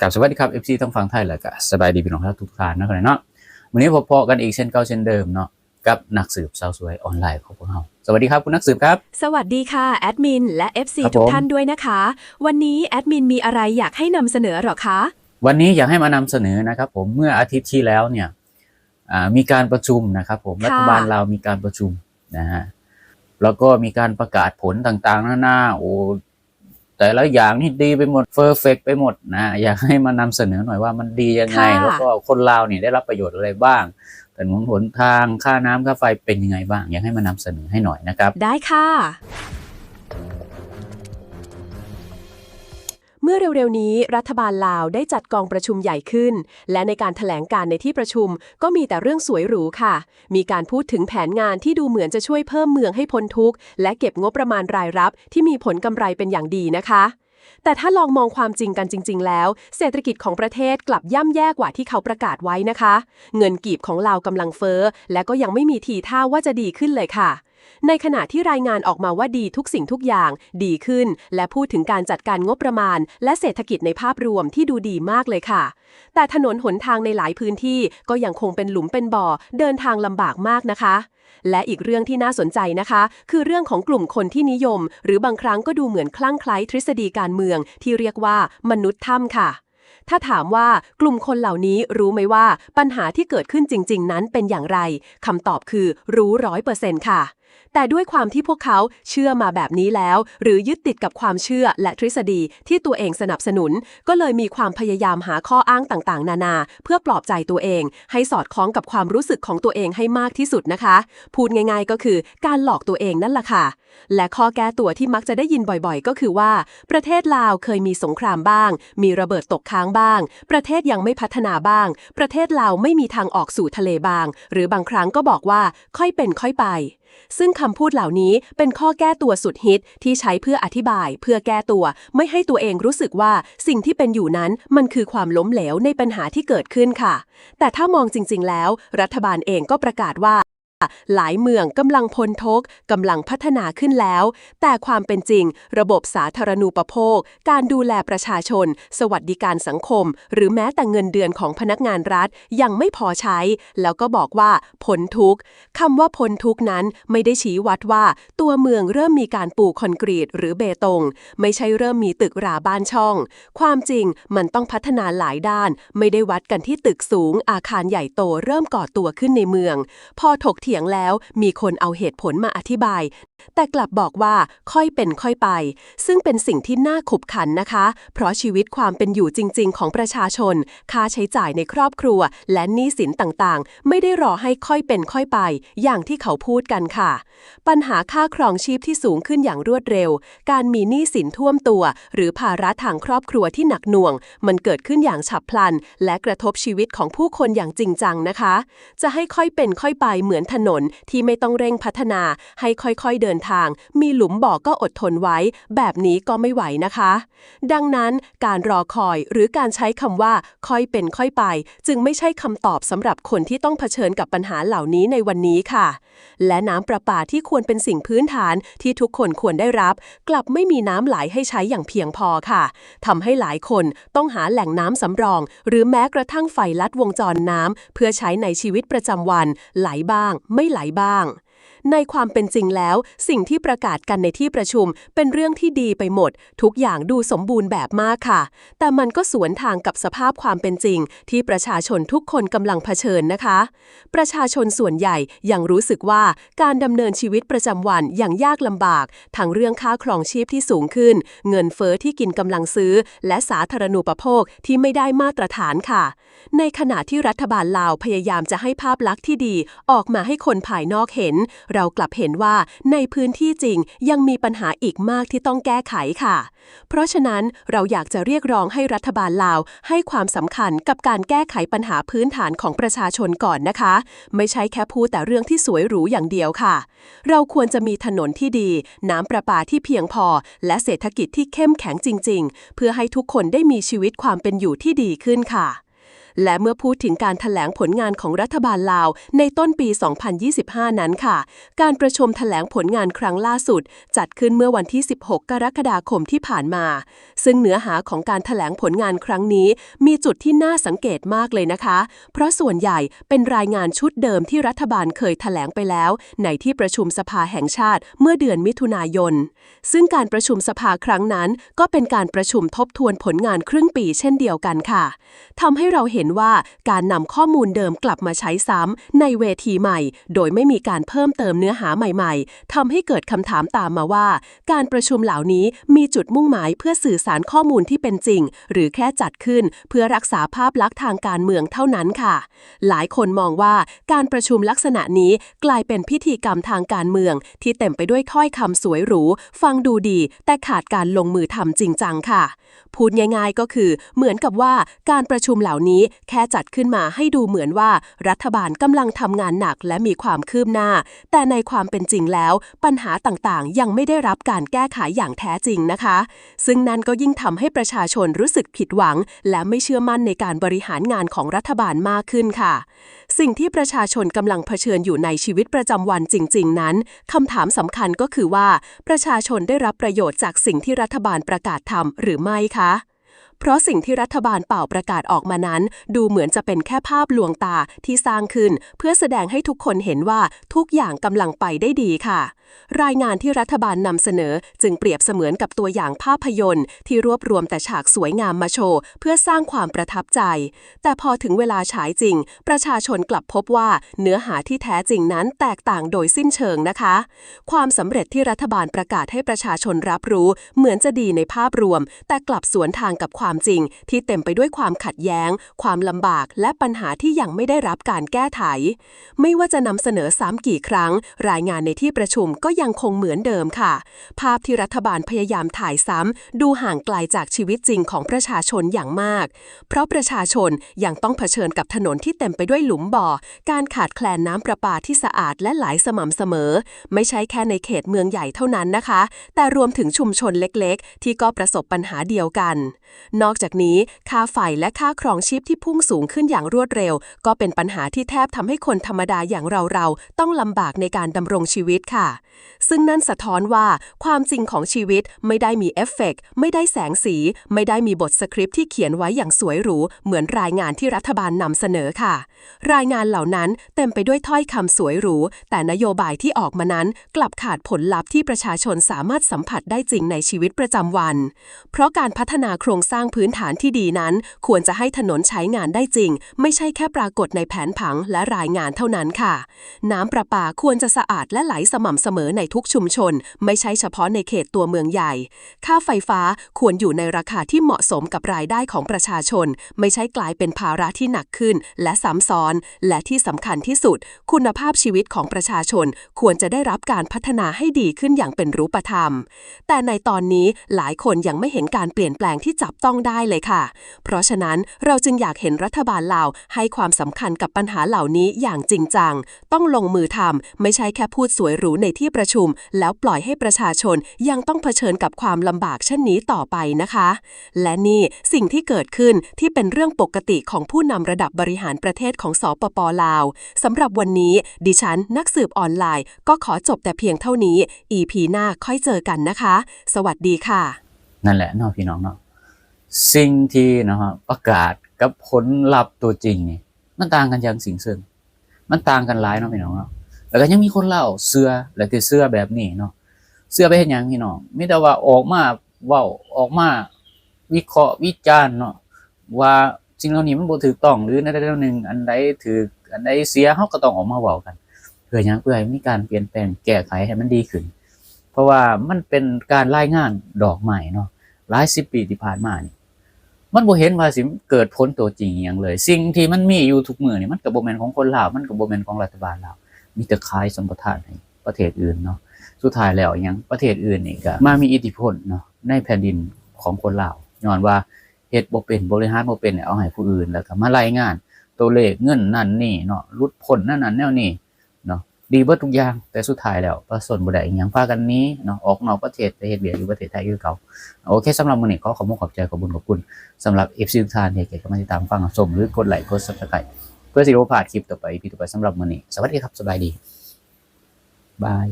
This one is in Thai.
กับสวัสดีครับ FC ทั้งฝั่งไทยและก็สบายดีพี่น้องทุกท่านนะครับเนาะวันนี้พบพอกันอีกเช่นเก่าเช่นเดิมเนาะกับนักสืบสาวสวยออนไลน์ของพวกเราสวัสดีครับคุณนักสืบครับ สวัสดีค่ะแอดมินและ FC ครับผมทุกท่านด้วยนะคะ วันนี้แอดมินมีอะไรอยากให้นำเสนอหรอคะวันนี้อยากให้มานำเสนอนะครับ ผมเมื่ออาทิตย์ที่แล้วเนี่ยอ่ามีการประชุมนะครับ ผมค่ะรัฐบาลเราวมีการประชุมนะฮะแล้วก็มีการประกาศผลต่างๆนานาโอ้ แต่ละอย่างนี่ดีไปหมดเฟอร์เฟกไปหมดนะอยากให้มานำเสนอหน่อยว่ามันดียังไง แล้วก็คนลาวเนี่ยได้รับประโยชน์อะไรบ้างถนนหนทางค่าน้ำค่าไฟเป็นยังไงบ้าง อยากให้มานำเสนอให้หน่อยนะครับ ได้ค่ะ มื่อเร็วๆนี้รัฐบาลลาวได้จัดกองประชุมใหญ่ขึ้น และในการถแถลงการในที่ประชุมก็มีแต่เรื่องสวยหรูค่ะ มีการพูดถึงแผนงานที่ดูเหมือนจะช่วยเพิ่มเมืองให้พ้นทุกข์ และเก็บงบประมาณรายรับ ที่มีผลกำไรเป็นอย่างดีนะคะ แต่ถ้าลองมองความจริงกันจริง ๆ แล้ว เศรษฐกิจของประเทศกลับย่ำแย่กว่าที่เขาประกาศไว้นะคะ เงินกีบของลาวกำลังเฟ้อและก็ยังไม่มีทีท่าว่าจะดีขึ้นเลยค่ะ ในขณะที่รายงานออกมาว่าดีทุกสิ่งทุกอย่าง ดีขึ้น และพูดถึงการจัดการงบประมาณ และเศรษฐกิจในภาพรวมที่ดูดีมากเลยค่ะ แต่ถนนหนทางในหลายพื้นที่ก็ยังคงเป็นหลุมเป็นบ่อ เดินทางลำบากมากนะคะและอีกเรื่องที่น่าสนใจนะคะ คือเรื่องของกลุ่มคนที่นิยม หรือบางครั้งก็ดูเหมือนคลั่งไคล้ทฤษฎีการเมือง ที่เรียกว่ามนุษย์ถ้ำค่ะ ถ้าถามว่ากลุ่มคนเหล่านี้รู้ไหมว่าปัญหาที่เกิดขึ้นจริง ๆ นั้นเป็นอย่างไรคำตอบคือรู้ร้อยเปอร์เซ็นต์ค่ะ แต่ด้วยความที่พวกเขาเชื่อมาแบบนี้แล้ว หรือยึดติดกับความเชื่อและทฤษฎีที่ตัวเองสนับสนุน ก็เลยมีความพยายามหาข้ออ้างต่างๆ นานา เพื่อปลอบใจตัวเอง ให้สอดคล้องกับความรู้สึกของตัวเองให้มากที่สุดนะคะ พูดง่าย ๆ ก็คือการหลอกตัวเองนั่นแหละค่ะ และข้อแก้ตัวที่มักจะได้ยินบ่อยๆ ก็คือว่า ประเทศลาวเคยมีสงครามบ้าง มีระเบิดตกค้างบ้าง ประเทศยังไม่พัฒนาบ้าง ประเทศลาวไม่มีทางออกสู่ทะเลบ้าง หรือบางครั้งก็บอกว่าค่อยเป็นค่อยไป ซึ่งคำพูดเหล่านี้เป็นข้อแก้ตัวสุดฮิตที่ใช้เพื่ออธิบาย เพื่อแก้ตัว ไม่ให้ตัวเองรู้สึกว่าสิ่งที่เป็นอยู่นั้นมันคือความล้มเหลวในปัญหาที่เกิดขึ้นค่ะ แต่ถ้ามองจริง ๆ แล้ว รัฐบาลเองก็ประกาศว่า หลายเมืองกำลังพ้นทุกข์กำลังพัฒนาขึ้นแล้ว แต่ความเป็นจริง ระบบสาธารณูปโภค การดูแลประชาชน สวัสดิการสังคม หรือแม้แต่เงินเดือนของพนักงานรัฐยังไม่พอใช้ แล้วก็บอกว่าพ้นทุกข์คำว่าพ้นทุกข์นั้นไม่ได้ชี้วัดว่า ตัวเมืองเริ่มมีการปูคอนกรีตหรือเบตง ไม่ใช่เริ่มมีตึกราบ้านช่อง ความจริงมันต้องพัฒนาหลายด้าน ไม่ได้วัดกันที่ตึกสูงอาคารใหญ่โตเริ่มก่อตัวขึ้นในเมือง พอถกเถียงแล้ว มีคนเอาเหตุผลมาอธิบาย แต่กลับบอกว่าค่อยเป็นค่อยไป ซึ่งเป็นสิ่งที่น่าขบขันนะคะ เพราะชีวิตความเป็นอยู่จริง ๆ ของประชาชน ค่าใช้จ่ายในครอบครัว และหนี้สินต่างๆ ไม่ได้รอให้ค่อยเป็นค่อยไป อย่างที่เขาพูดกันค่ะ ปัญหาค่าครองชีพที่สูงขึ้นอย่างรวดเร็ว การมีหนี้สินท่วมตัว หรือภาระทางครอบครัวที่หนักหน่วง มันเกิดขึ้นอย่างฉับพลัน และกระทบชีวิตของผู้คนอย่างจริงจังนะคะ จะให้ค่อยเป็นค่อยไปเหมือนถนนที่ไม่ต้องเร่งพัฒนา ให้ค่อยๆเดินทาง มีหลุมบ่อก็อดทนไว้ แบบนี้ก็ไม่ไหวนะคะ ดังนั้นการรอคอยหรือการใช้คำว่า ค่อยเป็นค่อยไป จึงไม่ใช่คำตอบสำหรับคนที่ต้องเผชิญกับปัญหาเหล่านี้ในวันนี้ค่ะ และน้ำประปาที่ควรเป็นสิ่งพื้นฐานที่ทุกคนควรได้รับ กลับไม่มีน้ำไหลให้ใช้อย่างเพียงพอค่ะทำให้หลายคนต้องหาแหล่งน้ำสำรอง หรือแม้กระทั่งไฟลัดวงจรน้ำเพื่อใช้ในชีวิตประจำวันไหลบ้างไม่ไหลบ้าง ในความเป็นจริงแล้ว สิ่งที่ประกาศกันในที่ประชุม เป็นเรื่องที่ดีไปหมด ทุกอย่างดูสมบูรณ์แบบมากค่ะ แต่มันก็สวนทางกับสภาพความเป็นจริง ที่ประชาชนทุกคนกำลังเผชิญนะคะ ประชาชนส่วนใหญ่ยังรู้สึกว่าการดำเนินชีวิตประจำวันอย่างยากลำบาก ทั้งเรื่องค่าครองชีพที่สูงขึ้น เงินเฟอ้อที่กินกำลังซื้อ และสาธารณูปโภคที่ไม่ได้มาตรฐานค่ะ ในขณะที่รัฐบาลลาวพยายามจะให้ภาพลักษณ์ที่ดี ออกมาให้คนภายนอกเห็นเรากลับเห็นว่าในพื้นที่จริงยังมีปัญหาอีกมากที่ต้องแก้ไขค่ะ เพราะฉะนั้นเราอยากจะเรียกร้องให้รัฐบาลลาว ให้ความสำคัญกับการแก้ไขปัญหาพื้นฐานของประชาชนก่อนนะคะ ไม่ใช่แค่พูดแต่เรื่องที่สวยหรูอย่างเดียวค่ะ เราควรจะมีถนนที่ดี น้ำประปาที่เพียงพอ และเศรษฐกิจที่เข้มแข็งจริง ๆ เพื่อให้ทุกคนได้มีชีวิตความเป็นอยู่ที่ดีขึ้นค่ะ และเมื่อพูดถึงการถแถลงผลงานของรัฐบาลลาว ในต้นปี 2025 นั้นค่ะ การประชุมถแถลงผลงานครั้งล่าสุด จัดขึ้นเมื่อวันที่ 16 กรกฎาคมที่ผ่านมา ซึ่งเนื้อหาของการถแถลงผลงานครั้งนี้ มีจุดที่น่าสังเกตมากเลยนะคะ เพราะส่วนใหญ่เป็นรายงานชุดเดิมที่รัฐบาลเคยถแถลงไปแล้ว ในที่ประชุมสภาแห่งชาติเมื่อเดือนมิถุนายน ซึ่งการประชุมสภาครั้งนั้น ก็เป็นการประชุมทบทวนผลงานครึ่งปีเช่นเดียวกันค่ะทำให้เราเห็นว่าการนำข้อมูลเดิมกลับมาใช้ซ้ำในเวทีใหม่ โดยไม่มีการเพิ่มเติมเนื้อหาใหม่ๆทำให้เกิดคำถามตามมาว่า การประชุมเหล่านี้มีจุดมุ่งหมายเพื่อสื่อสารข้อมูลที่เป็นจริง หรือแค่จัดขึ้นเพื่อรักษาภาพลักษณ์ทางการเมืองเท่านั้นค่ะ หลายคนมองว่าการประชุมลักษณะนี้กลายเป็นพิธีกรรมทางการเมือง ที่เต็มไปด้วยถ้อยคำสวยหรู ฟังดูดี แต่ขาดการลงมือทำจริงจังค่ะ พูดง่ายๆก็คือ เหมือนกับว่าการประชุมเหล่านี้แค่จัดขึ้นมาให้ดูเหมือนว่ารัฐบาลกำลังทำงานหนักและมีความคืบหน้า แต่ในความเป็นจริงแล้ว ปัญหาต่างๆ ยังไม่ได้รับการแก้ไขอย่างแท้จริงนะคะ ซึ่งนั่นก็ยิ่งทำให้ประชาชนรู้สึกผิดหวัง และไม่เชื่อมั่นในการบริหารงานของรัฐบาลมากขึ้นค่ะ สิ่งที่ประชาชนกำลังเผชิญอยู่ในชีวิตประจำวันจริง ๆ นั้นคำถามสำคัญก็คือว่า ประชาชนได้รับประโยชน์จากสิ่งที่รัฐบาลประกาศทำหรือไม่คะ เพราะสิ่งที่รัฐบาลเป่าประกาศออกมานั้น ดูเหมือนจะเป็นแค่ภาพลวงตาที่สร้างขึ้น เพื่อแสดงให้ทุกคนเห็นว่าทุกอย่างกำลังไปได้ดีค่ะ รายงานที่รัฐบาลนำเสนอจึงเปรียบเสมือนกับตัวอย่างภาพยนตร์ ที่รวบรวมแต่ฉากสวยงามมาโชว์ เพื่อสร้างความประทับใจ แต่พอถึงเวลาฉายจริง ประชาชนกลับพบว่าเนื้อหาที่แท้จริงนั้นแตกต่างโดยสิ้นเชิงนะคะ ความสำเร็จที่รัฐบาลประกาศให้ประชาชนรับรู้ เหมือนจะดีในภาพรวม แต่กลับสวนทางกับความจริงที่เต็มไปด้วยความขัดแย้ง ความลำบาก และปัญหาที่ยังไม่ได้รับการแก้ไข ไม่ว่าจะนำเสนอซ้ำกี่ครั้ง รายงานในที่ประชุมก็ยังคงเหมือนเดิมค่ะ ภาพที่รัฐบาลพยายามถ่ายซ้ำดูห่างไกลจากชีวิตจริงของประชาชนอย่างมาก เพราะประชาชนยังต้องเผชิญกับถนนที่เต็มไปด้วยหลุมบ่อ การขาดแคลนน้ำประปาที่สะอาดและไหลสม่ำเสมอ ไม่ใช่แค่ในเขตเมืองใหญ่เท่านั้นนะคะ แต่รวมถึงชุมชนเล็กๆ ที่ก็ประสบปัญหาเดียวกันนอกจากนี้ ค่าไฟและค่าครองชีพที่พุ่งสูงขึ้นอย่างรวดเร็ว ก็เป็นปัญหาที่แทบทำให้คนธรรมดาอย่างเราๆ ต้องลำบากในการดำรงชีวิตค่ะ ซึ่งนั่นสะท้อนว่า ความจริงของชีวิตไม่ได้มีเอฟเฟกต์ไม่ได้แสงสี ไม่ได้มีบทสคริปต์ที่เขียนไว้อย่างสวยหรู เหมือนรายงานที่รัฐบาลนำเสนอค่ะ รายงานเหล่านั้นเต็มไปด้วยถ้อยคำสวยหรู แต่นโยบายที่ออกมานั้น กลับขาดผลลัพธ์ที่ประชาชนสามารถสัมผัสได้จริงในชีวิตประจำวัน เพราะการพัฒนาโครงสร้างพื้นฐานที่ดีนั้น ควรจะให้ถนนใช้งานได้จริง ไม่ใช่แค่ปรากฏในแผนผังและรายงานเท่านั้นค่ะ น้ำประปาควรจะสะอาดและไหลสม่ำเสมอในทุกชุมชน ไม่ใช่เฉพาะในเขตตัวเมืองใหญ่ ค่าไฟฟ้าควรอยู่ในราคาที่เหมาะสมกับรายได้ของประชาชน ไม่ใช่กลายเป็นภาระที่หนักขึ้น และซ้ำซ้อน และที่สำคัญที่สุด คุณภาพชีวิตของประชาชน ควรจะได้รับการพัฒนาให้ดีขึ้นอย่างเป็นรูปธรรม แต่ในตอนนี้หลายคนยังไม่เห็นการเปลี่ยนแปลงที่จับต้องได้เลยค่ะ เพราะฉะนั้นเราจึงอยากเห็นรัฐบาลลาวให้ความสำคัญกับปัญหาเหล่านี้อย่างจริงจัง ต้องลงมือทำไม่ใช่แค่พูดสวยหรูในที่ประชุม แล้วปล่อยให้ประชาชนยังต้องเผชิญกับความลำบากเช่นนี้ต่อไปนะคะ และนี่สิ่งที่เกิดขึ้นที่เป็นเรื่องปกติของผู้นำระดับบริหารประเทศของสปปลาวสำหรับวันนี้ ดิฉันนักสืบออนไลน์ ก็ขอจบแต่เพียงเท่านี้ EP หน้าค่อยเจอกันนะคะ สวัสดีค่ะ นั่นแหละเนาะพี่น้องเนาะ สิ่งที่เนาะประกาศกับผลลัพธ์ตัวจริงนี่มันต่างกันอย่างสิ่งซึ่ง มันต่างกันหลายเนาะพี่น้องเนาะแล้วก็ยังมีคนเล่าเสื้อและคือเสื้อแบบนี้เนาะเสื้อไปเห็นยังพี่น้องไมีแต่ว่าออกมาเว้าออกมาวิเคราะห์วิจารณ์เนาะว่าสิ่งเหล่านี้มันบ่ถูกต้องหรือในใดๆหนึ่งอันใดถูกอันใดเสียเฮาก็ต้องออกมาเว้ากัน เพื่อหยังเพื่อให้มีการเปลี่ยนแปลงแก้ไขให้มันดีขึ้น เพราะว่ามันเป็นการรายงานดอกใหม่เนาะหลายสิบปีที่ผ่านมานี่ มันบ่เห็นว่าสิเกิดผลตัวจริงอย่างเลย สิ่งที่มันมีอยู่ทุกมือนี่มันก็บ่แมนของคนลาวมันก็บ่แมนของรัฐบาลลาวมีแต่ขายสมปทานให้ประเทศอื่นเนาะสุดท้ายแล้วยังประเทศอื่นนี่ก็มามีอิทธิพลเนาะในแผ่นดินของคนลาวย้อนว่าเฮ็ดบ่เป็นบริหารบ่เป็นเนี่ยเอาให้ผู้อื่นแล้วก็มารายงาน ตัวเลขเงินนั่นนี่เนาะรุดพ้นนั่นนั่นแนวนี้เนาะ ดีเบิดทุกอย่างแต่สุดท้ายแล้วประสนบุได้อีกอยังพากันนี้เนาะออกนอกประเทศไปเฮ็ดเบียกอยู่ประเทศไทยอยู่เก่าโอเคสำหรับมื้อนี้ขอขอบคุณขอบใจขอบคุณขอบคุณสำหรับ FC ทุกท่านที่เกิดมาติดตามฟังรับชมหรือกดไลค์กด Subscribe เพื่อสิบ่พลาดคลิปต่อไปพี่ต่อไปสำหรับมื้อนี้สวัสดีครับสบายดีบาย